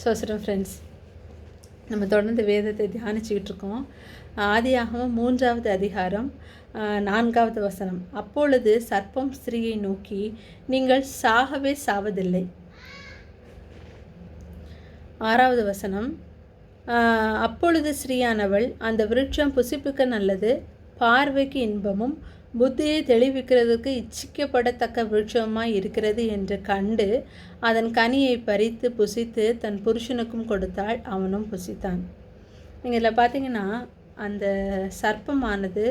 சோசரம் friends நம்ம தொடர்ந்து வேதத்தை தியானிச்சுக்கிட்டு இருக்கோம் ஆதியாகவும் மூன்றாவது அதிகாரம் ஆஹ், நான்காவது வசனம். அப்பொழுது சர்ப்பம் ஸ்திரீயை நோக்கி நீங்கள் சாகவே சாவதில்லை. ஆறாவது வசனம் ஆஹ், அப்பொழுது ஸ்ரீயானவள் அந்த விருட்சம் புசிப்புக்கு நல்லது பார்வைக்கு இன்பமும் புத்தியை தெளிவிக்கிறதுக்கு இச்சிக்கப்படத்தக்க விருட்சமாய் இருக்கிறது என்று கண்டு அதன் கனியை பறித்து புசித்து தன் புருஷனுக்கும் கொடுத்தாள். அவனும் புசித்தான். நீங்கள் இதில் பார்த்தீங்கன்னா அந்த சர்ப்பமானது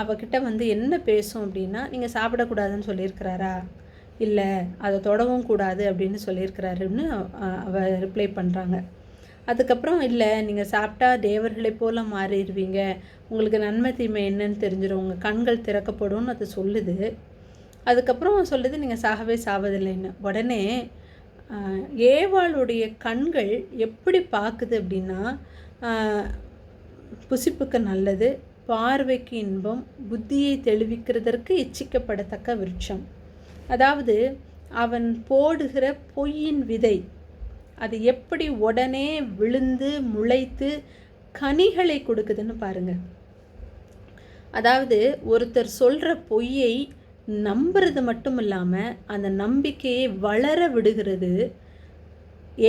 அவகிட்ட வந்து என்ன பேசும் அப்படின்னா நீங்கள் சாப்பிடக்கூடாதுன்னு சொல்லியிருக்கிறாரா? இல்லை அதை தொடவும் கூடாது அப்படின்னு சொல்லியிருக்கிறாருன்னு அவ ரிப்ளை பண்ணுறாங்க அதுக்கப்புறம் இல்லை நீங்கள் சாப்பிட்டா தேவர்களைப் போல மாறிடுவீங்க. உங்களுக்கு நன்மை தீமை என்னன்னு தெரிஞ்சிடும் உங்கள் கண்கள் திறக்கப்படும்னு அது சொல்லுது. அதுக்கப்புறம் சொல்லுது நீங்கள் சாகவே சாவதில்லைன்னு. உடனே ஏவாளுடைய கண்கள் எப்படி பார்க்குது அப்படின்னா புசிப்புக்கு நல்லது பார்வைக்கு இன்பம் புத்தியை தெளிவிக்கிறதற்கு இச்சிக்கப்படத்தக்க விருட்சம். அதாவது அவன் போடுகிற பொய்யின் விதை அது எப்படி உடனே விழுந்து முளைத்து கனிகளை கொடுக்குதுன்னு பாருங்க. அதாவது ஒருத்தர் சொல்கிற பொய்யை நம்புறது மட்டும் இல்லாமல் அந்த நம்பிக்கையை வளர விடுகிறது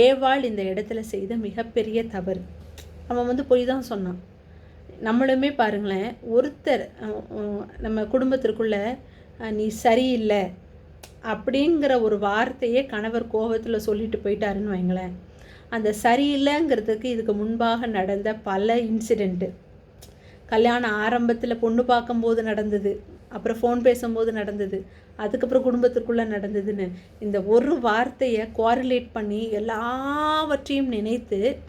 ஏவாள் இந்த இடத்துல செய்த மிகப்பெரிய தவறு. அவன் வந்து பொய் தான் சொன்னான். நம்மளுமே பாருங்களேன் ஒருத்தர் நம்ம குடும்பத்திற்குள்ளே நீ சரியில்லை அப்படிங்கிற ஒரு வார்த்தையே கணவர் கோபத்தில் சொல்லிட்டு போயிட்டாருன்னு வைங்களேன். அந்த சரியில்லைங்கிறதுக்கு இதுக்கு முன்பாக நடந்த பல இன்சிடெண்ட்டு கல்யாணம் ஆரம்பத்தில் பொண்ணு பார்க்கும்போது நடந்தது அப்புறம் ஃபோன் பேசும்போது நடந்தது அதுக்கப்புறம் குடும்பத்திற்குள்ளே நடந்ததுன்னு இந்த ஒரு வார்த்தையை குவாரிலேட் பண்ணி எல்லாவற்றையும் நினைத்து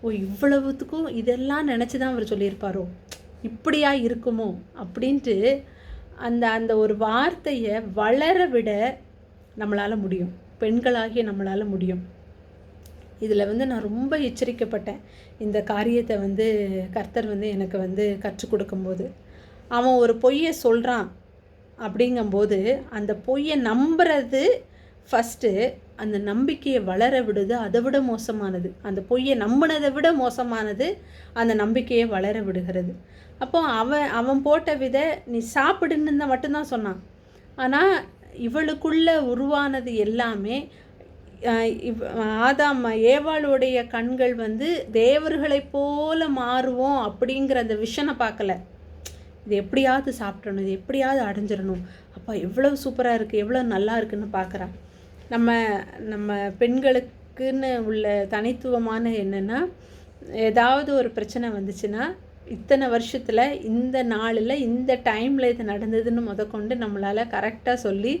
ஓ இவ்வளவுத்துக்கும் இதெல்லாம் நினச்சி தான் அவர் சொல்லியிருப்பாரோ? இப்படியா இருக்குமோ? அப்படின்ட்டு அந்த அந்த ஒரு வார்த்தையை வளர விட நம்மளால் முடியும். பெண்களாகிய நம்மளால் முடியும். இதில் வந்து நான் ரொம்ப எச்சரிக்கப்பட்டேன். இந்த காரியத்தை வந்து கர்த்தர் வந்து எனக்கு வந்து கற்றுக் கொடுக்கும்போது. அவன் ஒரு பொய்யை சொல்கிறான் அப்படிங்கும்போது அந்த பொய்யை நம்புறது ஃபஸ்ட்டு அந்த நம்பிக்கையை வளர விடுது அதை விட மோசமானது. அந்த பொய்யை நம்பினதை விட மோசமானது அந்த நம்பிக்கையை வளர விடுகிறது. அப்போ அவன் அவன் போட்ட வித நீ சாப்பிடுன்னு மட்டும்தான் சொன்னான். ஆனால் இவளுக்குள்ள உருவானது எல்லாமே இவ் ஆதாம் ஏவாளுடைய கண்கள் வந்து தேவர்களைப் போல மாறுவோம் அப்படிங்கிற அந்த விஷனை பார்க்கல. இது எப்படியாவது சாப்பிடணும் இது எப்படியாவது அடைஞ்சிடணும். அப்பா எவ்வளோ சூப்பராக இருக்குது எவ்வளோ நல்லா இருக்குன்னு பார்க்குறான். நம்ம நம்ம பெண்களுக்குன்னு உள்ள தனித்துவமான என்னென்னா ஏதாவது ஒரு பிரச்சனை வந்துச்சுன்னா இத்தனை வருஷத்தில் இந்த நாளில் இந்த டைமில் இது நடந்ததுன்னு முதற்கொண்டு நம்மளால் கரெக்டாக சொல்லி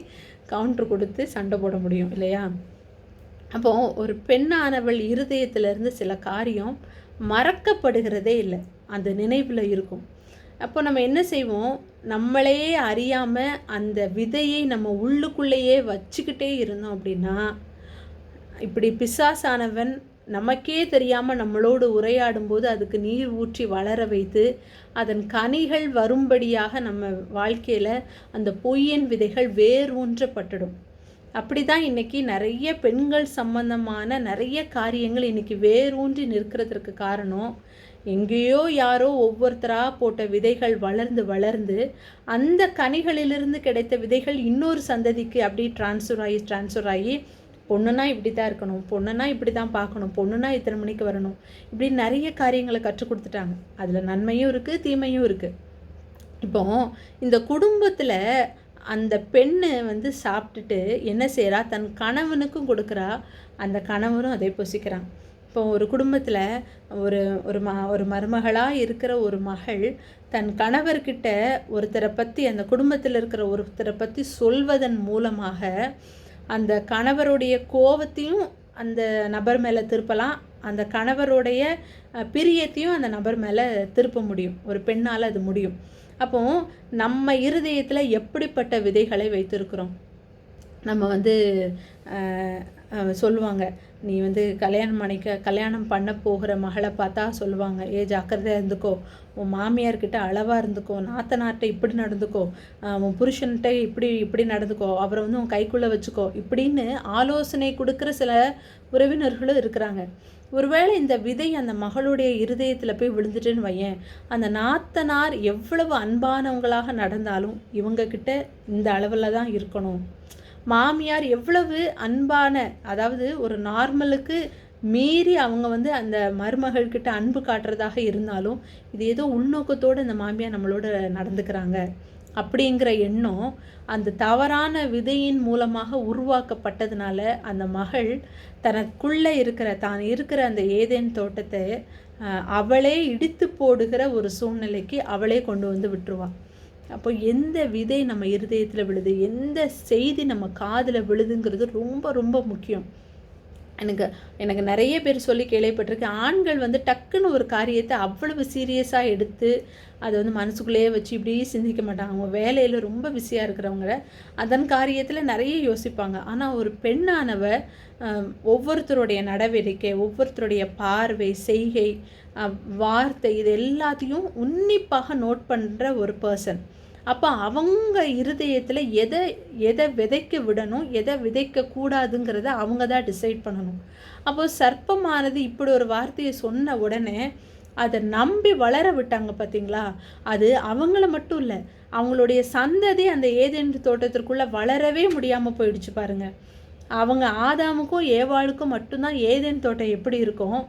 கவுண்ட்ரு கொடுத்து சண்டை போட முடியும் இல்லையா? அப்போது ஒரு பெண்ணானவள் இருதயத்திலிருந்து சில காரியம் மறக்கப்படுகிறதே இல்லை. அந்த நினைவில் இருக்கும். அப்போ நம்ம என்ன செய்வோம்? நம்மளையே அறியாமல் அந்த விதையை நம்ம உள்ளுக்குள்ளேயே வச்சுக்கிட்டே இருந்தோம் அப்படின்னா இப்படி பிசாசானவன் நமக்கே தெரியாமல் நம்மளோடு உரையாடும்போது அதுக்கு நீர் ஊற்றி வளர வைத்து அதன் கனிகள் வரும்படியாக நம்ம வாழ்க்கையில் அந்த பொய்யின் விதைகள் வேரூன்றப்பட்டுடும். அப்படி தான் இன்றைக்கி நிறைய பெண்கள் சம்பந்தமான நிறைய காரியங்கள் இன்றைக்கி வேரூன்றி நிற்கிறதுக்கு காரணம். எங்கேயோ யாரோ ஒவ்வொருத்தராக போட்ட விதைகள் வளர்ந்து வளர்ந்து அந்த கனிகளிலிருந்து கிடைத்த விதைகள் இன்னொரு சந்ததிக்கு அப்படி ட்ரான்ஸ்ஃபர் ஆகி ட்ரான்ஸ்ஃபர் ஆகி பொண்ணுனா இப்படி தான் இருக்கணும் பொண்ணுனா இப்படி தான் பார்க்கணும் பொண்ணுனா இத்தனை மணிக்கு வரணும் இப்படி நிறைய காரியங்களை கற்றுக் கொடுத்துட்டாங்க. அதில் நன்மையும் இருக்குது தீமையும் இருக்குது இப்போ இந்த குடும்பத்தில் அந்த பெண்ணு வந்து சாப்பிட்டுட்டு என்ன செய்கிறா தன் கணவனுக்கும் கொடுக்குறா அந்த கணவனும் அதை புசிக்கிறான். இப்போ ஒரு குடும்பத்தில் ஒரு ஒரு ம ஒரு மருமகளாக இருக்கிற ஒரு மகள் தன் கணவர்கிட்ட ஒருத்தரை பற்றி அந்த குடும்பத்தில் இருக்கிற ஒருத்தரை பற்றி சொல்வதன் மூலமாக அந்த கணவருடைய கோபத்தையும் அந்த நபர் மேலே திருப்பலாம். அந்த கணவருடைய பிரியத்தையும் அந்த நபர் மேலே திருப்ப முடியும். ஒரு பெண்ணால் அது முடியும். அப்போ நம்ம இருதயத்தில் எப்படிப்பட்ட விதைகளை வைத்திருக்கிறோம்? நம்ம வந்து சொல்லுவாங்க. நீ வந்து கல்யாணம் பண்ணிக்க கல்யாணம் பண்ண போகிற மகளை பார்த்தா சொல்லுவாங்க ஏ ஜாக்கிரதையாக இருந்துக்கோ. உன் மாமியார்கிட்ட அளவாக இருந்துக்கோ. நாத்தனார்கிட்ட இப்படி நடந்துக்கோ. உன் புருஷன்கிட்ட இப்படி இப்படி நடந்துக்கோ. அவரை வந்து உன் கைக்குள்ளே வச்சுக்கோ. இப்படின்னு ஆலோசனை கொடுக்குற சில உறவினர்களும் இருக்கிறாங்க. ஒருவேளை இந்த விதை அந்த மகளுடைய இருதயத்தில் போய் விழுந்துட்டுன்னு வையேன். அந்த நாத்தனார் எவ்வளவு அன்பானவங்களாக நடந்தாலும் இவங்கக்கிட்ட இந்த அளவில் தான் இருக்கணும். மாமியார் எவ்வளவு அன்பான அதாவது ஒரு நார்மலுக்கு மீறி அவங்க வந்து அந்த மருமகள்கிட்ட அன்பு காட்டுறதாக இருந்தாலும் இது ஏதோ உள்நோக்கத்தோடு இந்த மாமியார் நம்மளோட நடந்துக்கிறாங்க அப்படிங்கிற எண்ணம் அந்த தவறான விதையின் மூலமாக உருவாக்கப்பட்டதுனால அந்த மகள் தனக்குள்ளே இருக்கிற தான் இருக்கிற அந்த ஏதேன் தோட்டத்தை அவளே இடித்து போடுகிற ஒரு சூழ்நிலைக்கு அவளே கொண்டு வந்து விட்டுருவாள் அப்போ எந்த விதை நம்ம இருதயத்தில் விழுது? எந்த செய்தி நம்ம காதில் விழுதுங்கிறது ரொம்ப ரொம்ப முக்கியம். எனக்கு எனக்கு நிறைய பேர் சொல்லி கேள்விப்பட்டிருக்கேன். ஆண்கள் வந்து டக்குன்னு ஒரு காரியத்தை அவ்வளவு சீரியஸாக எடுத்து அதை வந்து மனசுக்குள்ளேயே வச்சு இப்படியே சிந்திக்க மாட்டாங்க. அவங்க வேலையில் ரொம்ப பிஸியாக இருக்கிறவங்கள அதன் காரியத்தில் நிறைய யோசிப்பாங்க. ஆனால் ஒரு பெண்ணானவ ஒவ்வொருத்தருடைய நடவடிக்கை ஒவ்வொருத்தருடைய பார்வை செய்கை வார்த்தை இது எல்லாத்தையும் உன்னிப்பாக நோட் பண்ணுற ஒரு பர்சன் அப்போ அவங்க இருதயத்தில் எதை எதை விதைக்க விடணும் எதை விதைக்க கூடாதுங்கிறத அவங்க தான் டிசைட் பண்ணணும். அப்போ சர்ப்பமானது இப்படி ஒரு வார்த்தையை சொன்ன உடனே அதை நம்பி வளர விட்டாங்க பார்த்தீங்களா அது அவங்கள மட்டும் இல்லை அவங்களுடைய சந்ததி அந்த ஏதேன் தோட்டத்திற்குள்ளே வளரவே முடியாமல் போயிடுச்சு பாருங்கள் அவங்க ஆதாமுக்கும் ஏவாளுக்கும் மட்டும்தான் ஏதேன் தோட்டம் எப்படி இருக்கும்?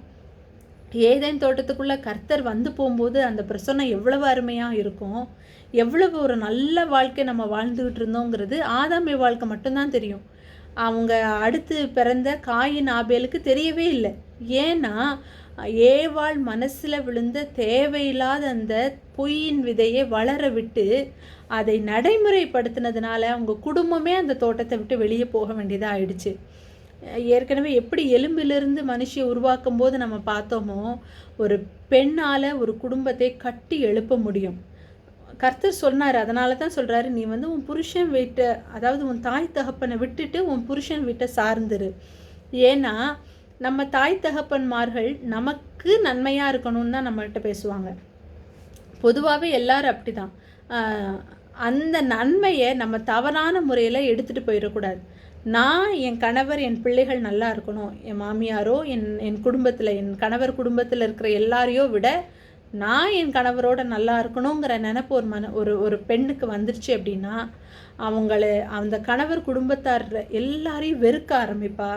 ஏதேன் தோட்டத்துக்குள்ளே கர்த்தர் வந்து போகும்போது அந்த பிரசன்னம் எவ்வளவு அருமையாக இருக்கும்? எவ்வளவு ஒரு நல்ல வாழ்க்கை நம்ம வாழ்ந்துக்கிட்டு இருந்தோங்கிறது ஆதாமிய வாழ்க்கை மட்டும்தான் தெரியும். அவங்க அடுத்து பிறந்த காயின் ஆபேலுக்கு தெரியவே இல்லை. ஏன்னா ஏவாள் மனசில் விழுந்த தேவையில்லாத அந்த பொய்யின் விதையை வளர விட்டு அதை நடைமுறைப்படுத்தினதுனால அவங்க குடும்பமே அந்த தோட்டத்தை விட்டு வெளியே போக வேண்டியதாக ஆயிடுச்சு. ஏற்கனவே எப்படி எலும்பிலிருந்து மனுஷியை உருவாக்கும் போது நம்ம பார்த்தோமோ ஒரு பெண்ணால் ஒரு குடும்பத்தை கட்டி எழுப்ப முடியும். கர்த்தர் சொன்னார் அதனால தான் சொல்கிறாரு நீ வந்து உன் புருஷன் வீட்டை அதாவது உன் தாய் தகப்பனை விட்டுட்டு உன் புருஷன் வீட்டை சார்ந்துரு. ஏன்னா நம்ம தாய் தகப்பன்மார்கள் நமக்கு நன்மையாக இருக்கணும்னு தான் நம்மள்கிட்ட பேசுவாங்க. பொதுவாகவே எல்லாரும் அப்படி தான் அந்த நன்மையை நம்ம தவறான முறையில் எடுத்துகிட்டு போயிடக்கூடாது. நான் என் கணவர் என் பிள்ளைகள் நல்லா இருக்கணும். என் மாமியாரோ என் என் குடும்பத்தில் என் கணவர் குடும்பத்தில் இருக்கிற எல்லாரையோ விட நான் என் கணவரோட நல்லா இருக்கணுங்கிற நினப்பு ஒரு மன ஒரு ஒரு பெண்ணுக்கு வந்துருச்சு அப்படின்னா அவங்கள அந்த கணவர் குடும்பத்தார் எல்லாரையும் வெறுக்க ஆரம்பிப்பா.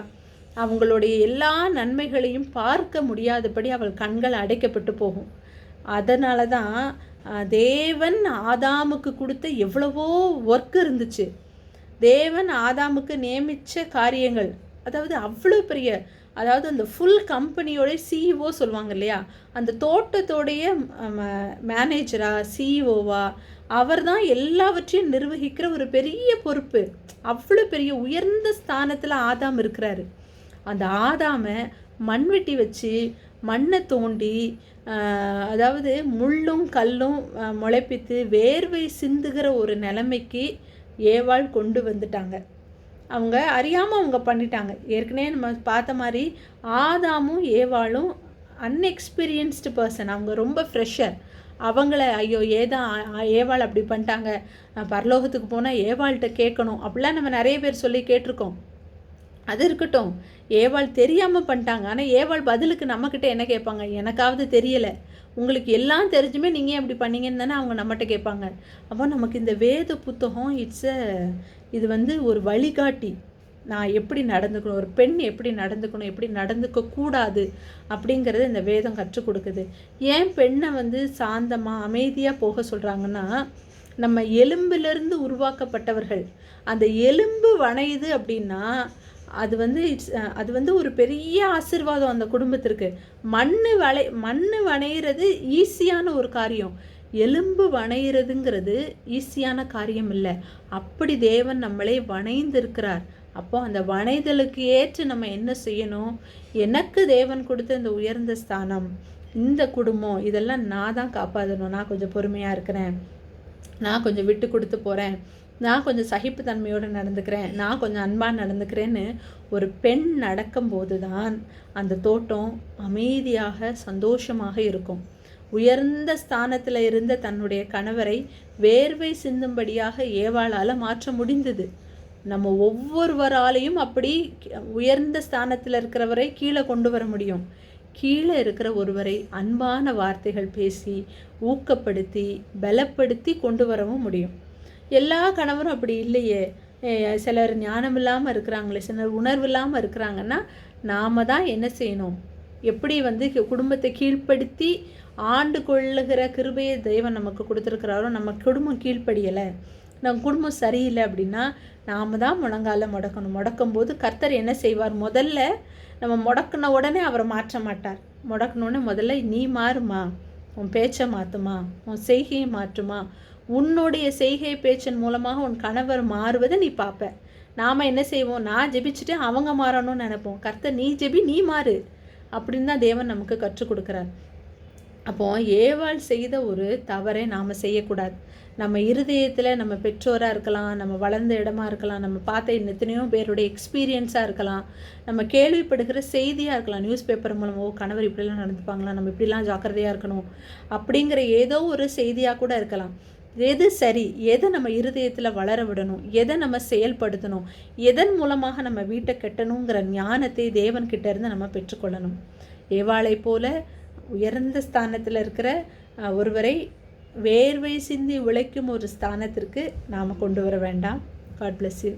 அவங்களுடைய எல்லா நன்மைகளையும் பார்க்க முடியாதபடி அவள் கண்கள் அடைக்கப்பட்டு போகும். அதனால தான் தேவன் ஆதாமுக்கு கொடுத்த எவ்வளவோ ஒர்க் இருந்துச்சு. தேவன் ஆதாமுக்கு நியமித்த காரியங்கள். அதாவது அவ்வளோ பெரிய அதாவது அந்த ஃபுல் கம்பெனியோட சிஇஓ சொல்லுவாங்க இல்லையா? அந்த தோட்டத்தோடைய மேனேஜராக சிஇஓவா அவர் தான் எல்லாவற்றையும் நிர்வகிக்கிற ஒரு பெரிய பொறுப்பு. அவ்வளோ பெரிய உயர்ந்த ஸ்தானத்தில் ஆதாம் இருக்கிறாரு. அந்த ஆதாமை மண்வெட்டி வச்சு மண்ணை தோண்டி அதாவது முள்ளும் கல்லும் முளைப்பித்து வேர்வை சிந்துகிற ஒரு நிலைமைக்கு ஏவாள் கொண்டு வந்துட்டாங்க. அவங்க அறியாமல் அவங்க பண்ணிட்டாங்க. ஏற்கனவே நம்ம பார்த்த மாதிரி ஆதாமும் ஏவாளும் அன்எக்ஸ்பீரியன்ஸ்டு பர்சன் அவங்க ரொம்ப ஃப்ரெஷர் அவங்கள ஐயோ ஏதா ஏவாள் அப்படி பண்ணிட்டாங்க. பரலோகத்துக்கு போனால் ஏவாள்கிட்ட கேட்கணும். அப்படிலாம் நம்ம நிறைய பேர் சொல்லி கேட்டிருக்கோம். அது இருக்கட்டும். ஏவாள் தெரியாமல் பண்ணிட்டாங்க. ஆனால் ஏவாள் பதிலுக்கு நம்மக்கிட்ட என்ன கேட்பாங்க? எனக்காவது தெரியலை. உங்களுக்கு எல்லாம் தெரிஞ்சுமே நீங்கள் அப்படி பண்ணீங்கன்னு தானே அவங்க நம்மகிட்ட கேட்பாங்க. அப்போ நமக்கு இந்த வேத புத்தகம் இட்ஸ் அ இது வந்து ஒரு வழிகாட்டி. நான் எப்படி நடந்துக்கணும் ஒரு பெண் எப்படி நடந்துக்கணும் எப்படி நடந்துக்க கூடாது அப்படிங்கிறத இந்த வேதம் கற்றுக் கொடுக்குது. ஏன் பெண்ணை வந்து சாந்தமாக அமைதியாக போக சொல்கிறாங்கன்னா நம்ம எலும்பிலிருந்து உருவாக்கப்பட்டவர்கள். அந்த எலும்பு வணையுது அப்படின்னா அது வந்து இட்ஸ் அது வந்து ஒரு பெரிய ஆசிர்வாதம் அந்த குடும்பத்திற்கு. மண் வளை மண் வணையிறது ஈஸியான ஒரு காரியம். எலும்பு வணையிறதுங்கிறது ஈஸியான காரியம் இல்லை. அப்படி தேவன் நம்மளை வணைந்திருக்கிறார். அப்போ அந்த வணைதலுக்கு ஏற்று நம்ம என்ன செய்யணும்? எனக்கு தேவன் கொடுத்த இந்த உயர்ந்த ஸ்தானம் இந்த குடும்பம் இதெல்லாம் நான் தான் காப்பாற்றணும் நான் கொஞ்சம் பொறுமையாக இருக்கிறேன். நான் கொஞ்சம் விட்டு கொடுத்து போகிறேன் நான் கொஞ்சம் சகிப்புத்தன்மையோடு நடந்துக்கிறேன் நான் கொஞ்சம் அன்பாக நடந்துக்கிறேன்னு ஒரு பெண் நடக்கும்போது தான் அந்த தோட்டம் அமைதியாக சந்தோஷமாக இருக்கும். உயர்ந்த ஸ்தானத்தில் இருந்த தன்னுடைய கணவரை வேர்வை சிந்தும்படியாக ஏவாளால் மாற்ற முடிந்தது. நம்ம ஒவ்வொருவராலையும் அப்படி உயர்ந்த ஸ்தானத்தில் இருக்கிறவரை கீழே கொண்டு வர முடியும். கீழே இருக்கிற ஒருவரை அன்பான வார்த்தைகள் பேசி ஊக்கப்படுத்தி பலப்படுத்தி கொண்டு வரவும் முடியும். எல்லா கணவரும் அப்படி இல்லையே. சிலர் ஞானம் இல்லாமல் இருக்கிறாங்களே சிலர் உணர்வு இல்லாமல் இருக்கிறாங்கன்னா நாம் தான் என்ன செய்யணும்? எப்படி வந்து குடும்பத்தை கீழ்ப்படுத்தி ஆண்டு கொள்ளுகிற கிருபையை தெய்வம் நமக்கு கொடுத்துருக்கிறாரோ நம்ம குடும்பம் கீழ்ப்படியலை. நம்ம குடும்பம் சரியில்லை அப்படின்னா நாம் தான் முழங்கால முடக்கணும். முடக்கும் போது கர்த்தர் என்ன செய்வார்? முதல்ல நம்ம முடக்கின உடனே அவரை மாற்ற மாட்டார். முடக்கணுன்னு முதல்ல நீ மாறுமா? உன் பேச்சை மாற்றுமா உன் செய்கையை மாற்றுமா? உன்னுடைய செய்கை பேச்சின் மூலமாக உன் கணவர் மாறுவதை நீ பார்ப்ப. நாம் என்ன செய்வோம்? நான் ஜெபிச்சுட்டு அவங்க மாறணும்னு நினைப்போம். கர்த்தர் நீ ஜெபி நீ மாறு. அப்படின்னு தான் தேவன் நமக்கு கற்றுக் கொடுக்குறார். அப்போ ஏவாள் செய்த ஒரு தவறை நாம் செய்யக்கூடாது. நம்ம இருதயத்தில் நம்ம பெற்றோராக இருக்கலாம் நம்ம வளர்ந்த இடமா இருக்கலாம் நம்ம பார்த்த எத்தனையோ பேருடைய எக்ஸ்பீரியன்ஸாக இருக்கலாம் நம்ம கேள்விப்படுகிற செய்தியாக இருக்கலாம் நியூஸ் பேப்பர் மூலமோ கணவர் இப்படிலாம் நடந்துப்பாங்களா நம்ம இப்படிலாம் ஜாக்கிரதையாக இருக்கணும் அப்படிங்கிற ஏதோ ஒரு செய்தியாக கூட இருக்கலாம். எது சரி? எதை நம்ம இருதயத்தில் வளர விடணும் எதை நம்ம செயல்படுத்தணும்? எதன் மூலமாக நம்ம வீட்டை கட்டணுங்கிற ஞானத்தை தேவன்கிட்ட இருந்து நம்ம பெற்றுக்கொள்ளணும். ஏவாளை போல உயர்ந்த ஸ்தானத்தில் இருக்கிற ஒருவரை வேர்வை சிந்தி உழைக்கும் ஒரு ஸ்தானத்திற்கு நாம் கொண்டு வர வேண்டாம். God bless you